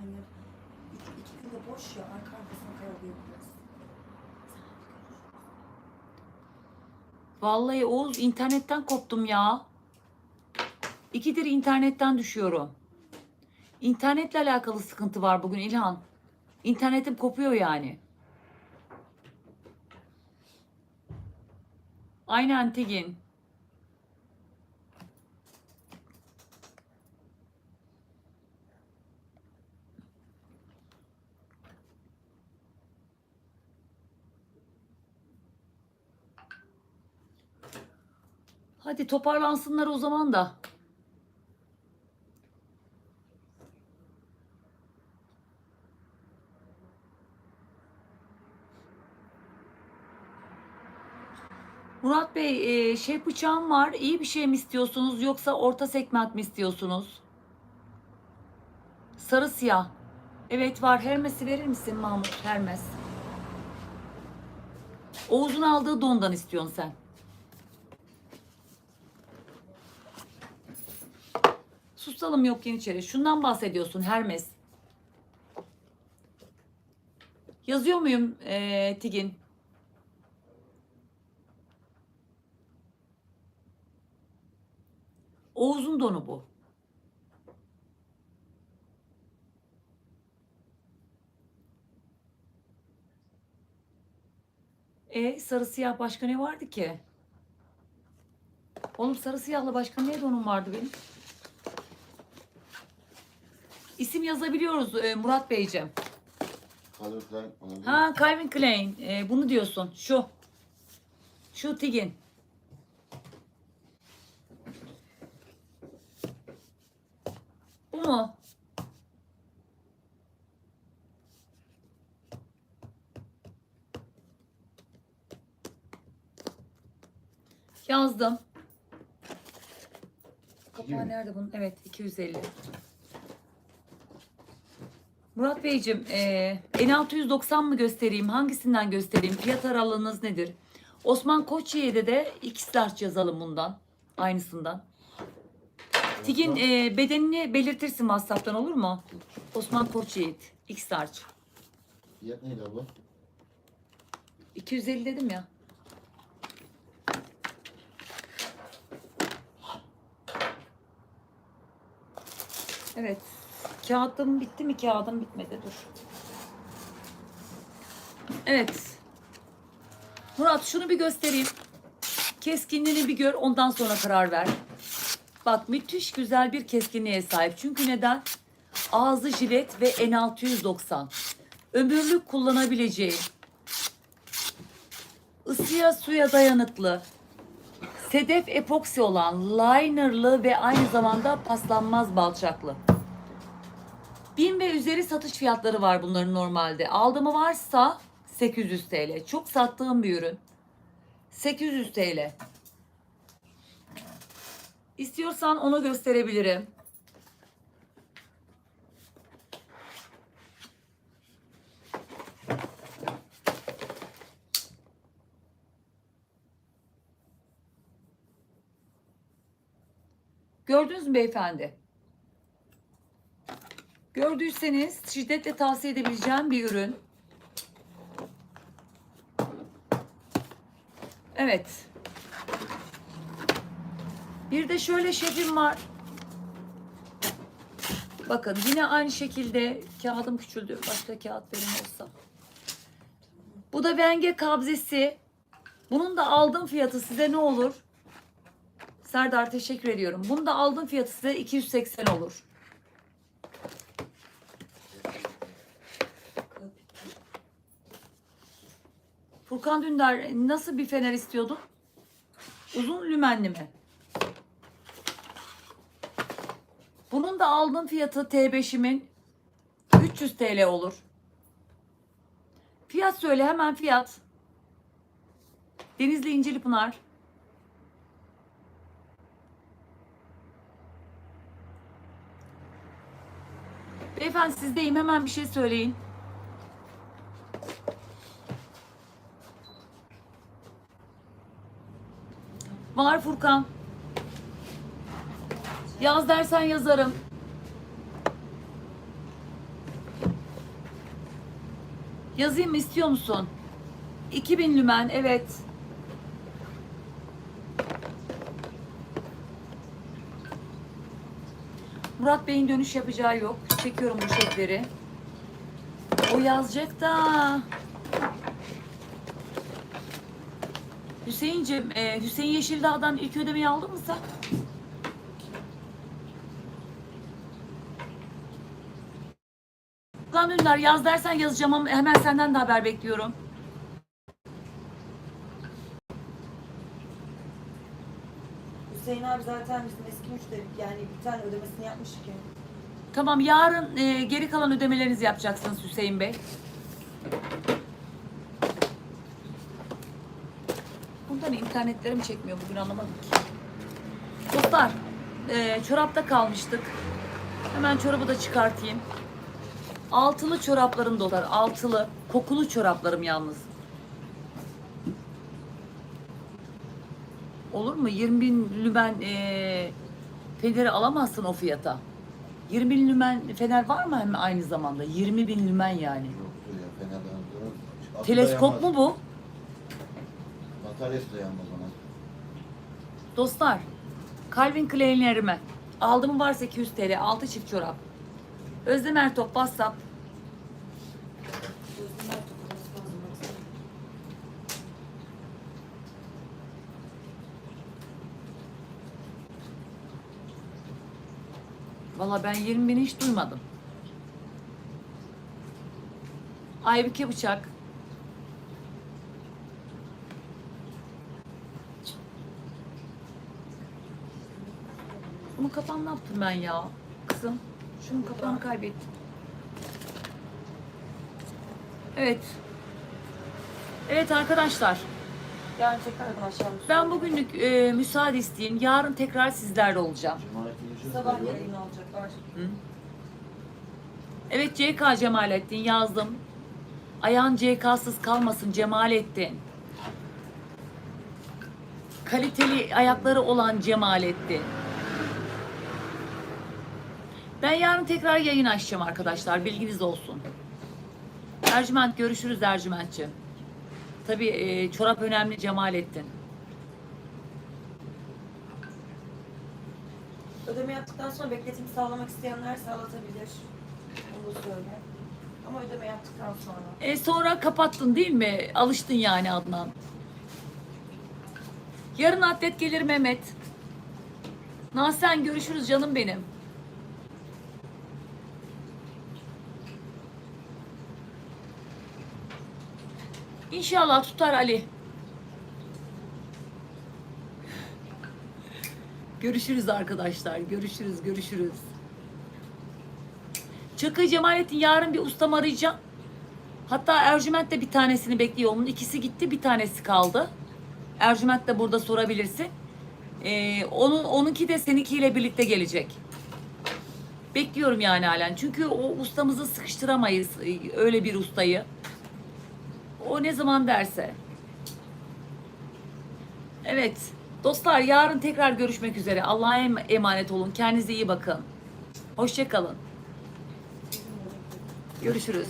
Atılırken yarın. Üç, iki günde boş ya arka arkasına kararlayabiliriz. Vallahi Oğuz internetten koptum ya. İkidir internetten düşüyorum. İnternetle alakalı sıkıntı var bugün İlhan. İnternetim kopuyor yani. Aynen Tigin. Hadi toparlansınlar o zaman da. Murat Bey, e, şey bıçağım var. İyi bir şey mi istiyorsunuz yoksa orta segment mi istiyorsunuz? Sarı siyah. Evet var. Hermes'i verir misin Mahmut? Hermes. Oğuz'un aldığı dondan istiyorsun sen. Susalım yok Yeniçeri. Şundan bahsediyorsun Hermes. Yazıyor muyum eee, Tigin? Oğuz'un donu bu. E sarı siyah başka ne vardı ki? Oğlum sarı siyahla başka ne donum vardı benim? İsim yazabiliyoruz e, Murat Beyciğim. Calvin Klein olabilir. Ha Calvin Klein. E, bunu diyorsun. Şu. Şu Tigin. Bu mu? Yazdım. Kapağı nerede bunun? Evet 250. Murat Beyciğim, e, N690 mı göstereyim? Hangisinden göstereyim? Fiyat aralığınız nedir? Osman Koçyiğit'e de X large yazalım bundan. Aynısından. Tigin e, bedenini belirtirsin WhatsApp'tan olur mu? Osman Koçyiğit. X large. Fiyat neydi abla? 250 dedim ya. Evet. Kağıdım bitti mi? Kağıdım bitmedi. Dur. Evet. Murat şunu bir göstereyim. Keskinliğini bir gör. Ondan sonra karar ver. Bak müthiş güzel bir keskinliğe sahip. Çünkü neden? Ağzı jilet ve N690. Ömürlük kullanabileceği ısıya suya dayanıklı, sedef epoksi olan, linerlı ve aynı zamanda paslanmaz balçaklı. 1000 ve üzeri satış fiyatları var bunların normalde. Aldığımı varsa 800 TL. Çok sattığım bir ürün. 800 TL. İstiyorsan onu gösterebilirim. Gördünüz mü beyefendi? Gördüyseniz şiddetle tavsiye edebileceğim bir ürün. Evet. Bir de şöyle şefim var. Bakın yine aynı şekilde kağıdım küçüldü. Başka kağıt verim olsa. Bu da venge kabzesi. Bunun da aldığım fiyatı size ne olur? Serdar teşekkür ediyorum. Bunu da aldığım fiyatı size 280 olur. Furkan Dündar nasıl bir fener istiyordun? Uzun lümenli mi? Bunun da aldığım fiyatı T5'imin 300 TL olur. Fiyat söyle hemen fiyat. Denizli İncili Pınar. Beyefendi sizdeyim hemen bir şey söyleyin. Var Furkan. Yaz dersen yazarım. Yazayım mı istiyor musun? 2000 lümen evet. Murat Bey'in dönüş yapacağı yok. Çekiyorum bu çekleri. O yazacak da. Hüseyin'cim, e, Hüseyin Yeşildağ'dan ilk ödemeyi aldın mı sen? Lan Dündar yaz dersen yazacağım ama hemen senden de haber bekliyorum. Hüseyin abi zaten bizim eski müşteri. Yani bir tane ödemesini yapmış ki. Tamam yarın e, geri kalan ödemelerinizi yapacaksınız Hüseyin Bey. Bundan internetlerim mi çekmiyor bugün anlamadım ki. Dostlar e, çorapta kalmıştık. Hemen çorabı da çıkartayım. Altılı çoraplarım dostlar. Altılı. Kokulu çoraplarım yalnız. Olur mu? 20 bin lümen e, feneri alamazsın o fiyata. 20 bin lümen fener var mı hem aynı zamanda? 20 bin lümen yani. Teleskop mu bu? Bataryası da yanmaz ona. Dostlar, Calvin Klein'lerime aldım var 800 TL, 6 çift çorap. Özlem Ertop, WhatsApp. Valla ben 20 bin hiç duymadım. Aybüke bıçak. Kapağını ne yaptım ben ya? Kızım, şunun kapağını kaybettim. Evet. Evet arkadaşlar. Tekrardan aşağı Ben bugünlük e, müsaade isteyeyim. Yarın tekrar sizlerle olacağım. Sabah yayın olacaklar. Evet CK Cemalettin yazdım. Ayağın CK'sız kalmasın Cemalettin. Kaliteli ayakları olan Cemalettin. Ben yarın tekrar yayın açacağım arkadaşlar. Bilginiz olsun. Ercüment görüşürüz Ercüment'ciğim. Tabii e, çorap önemli Cemalettin. Ödeme yaptıktan sonra bekletimi sağlamak isteyenler sağlatabilir. Onu söyle. Ama ödeme yaptıktan sonra. E sonra kapattın değil mi? Alıştın yani Adnan. Yarın atlet gelir Mehmet. Nasen görüşürüz canım benim. İnşallah tutar Ali. Görüşürüz arkadaşlar. Görüşürüz, görüşürüz. Çakı Cemalettin yarın bir ustam arayacağım. Hatta Ercüment de bir tanesini bekliyor. Onun ikisi gitti, bir tanesi kaldı. Ercüment de burada sorabilirsin. Ee, onun onunki de seninkiyle birlikte gelecek. Bekliyorum yani halen. Çünkü o ustamızı sıkıştıramayız e, öyle bir ustayı. O ne zaman derse. Evet. Dostlar yarın tekrar görüşmek üzere. Allah'a em- emanet olun. Kendinize iyi bakın. Hoşçakalın. Görüşürüz.